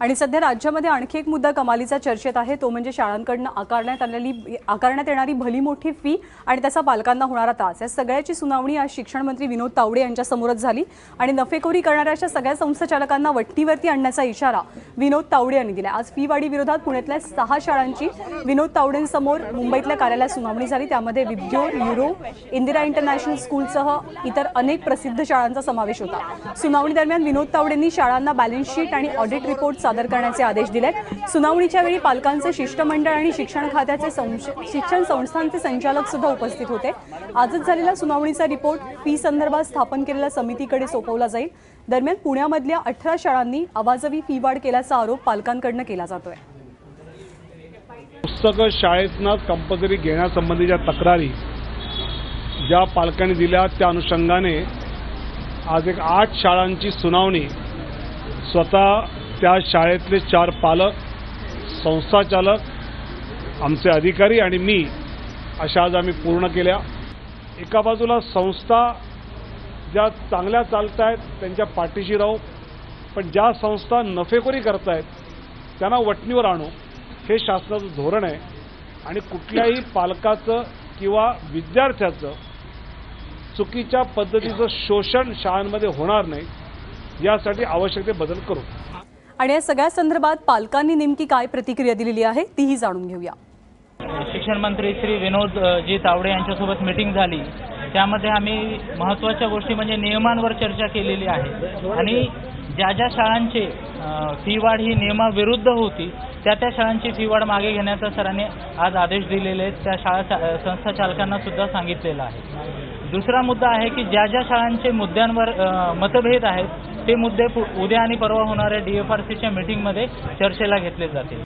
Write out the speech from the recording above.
आणि सध्या राज्यामध्ये आणखी एक मुद्दा कमालीचा चर्चेत आहे तो म्हणजे शाळांकडनं आकारण्यात आलेली आकारण्यात येणारी भली मोठी फी आणि त्याचा पालकांना होणारा त्रास. या सगळ्याची सुनावणी आज शिक्षण मंत्री विनोद तावडे यांच्या समोरच झाली आणि नफेखोरी करणाऱ्या अशा सगळ्या संस्थाचालकांना वट्टीवरती आणण्याचा इशारा विनोद तावडे यांनी दिला आज फी वाढी विरोधात पुण्यातल्या सहा शाळांची विनोद तावडेंसमोर मुंबईतल्या कार्यालयात सुनावणी झाली. त्यामध्ये विद्योर युरो इंदिरा इंटरनॅशनल स्कूलसह इतर अनेक प्रसिद्ध शाळांचा समावेश होता. सुनावणी दरम्यान विनोद तावडेंनी शाळांना बॅलन्स शीट आणि ऑडिट रिपोर्ट सादर करण्याचे आदेश दिले सुनावणीच्या वेळी पालकांचे शिष्टमंडळ आणि शिक्षण खात्याचे शिक्षण संस्थांचे संचालक सुद्धा उपस्थित होते. आजच झालेल्या सुनावणीचा रिपोर्ट फी संदर्भात स्थापन केलेल्या समितीकडे सोपवला जाईल. दरम्यान पुण्यामधल्या अठरा शाळांनी अवाजवी फी वाढ केल्याचा आरोप पालकांकडनं केला जातोय. पुस्तकं शाळेतनं कंपल्सरी घेण्यासंबंधीच्या तक्रारी ज्या पालकांनी दिल्या त्या अनुषंगाने आज एक आठ शाळांची सुनावणी स्वतः त्या शाळेतले चार पालक संस्थाचालक आमचे अधिकारी आणि मी अशा आज आम्ही पूर्ण केल्या. एका बाजूला संस्था ज्या चांगल्या चालत आहेत त्यांच्या पाठीशी राहू पण ज्या संस्था नफेखोरी करतायत त्यांना वटणीवर आणू हे शासनाचं धोरण आहे. आणि कुठल्याही पालकाचं किंवा विद्यार्थ्याचं चुकीच्या पद्धतीचं शोषण शाळांमध्ये होणार नाही यासाठी आवश्यक ते बदल करू. आणि या सगळ्या संदर्भात पालकांनी नेमकी काय प्रतिक्रिया दिलेली आहे तीही जाणून घेऊया. शिक्षण मंत्री श्री विनोद जी तावडे यांच्यासोबत मीटिंग झाली. त्यामध्ये आम्ही महत्त्वाच्या गोष्टी म्हणजे नियमांवर चर्चा केलेली आहे. आणि ज्या ज्या शाळांचे फी वाढ ही नियमाविरुद्ध होती त्या त्या शाळांची फी वाढ मागे घेण्याचा सरांनी आज आदेश दिलेले आहेत. त्या शाळा संस्था चालकांना सुद्धा सांगितलेलं आहे. दुसरा मुद्दा आहे की ज्या ज्या शाळांचे मुद्द्यांवर मतभेद आहेत ते मुद्दे पु- उद्या आणि परवा होणाऱ्या डीएफआरसीच्या मीटिंगमध्ये चर्चेला घेतले जातील.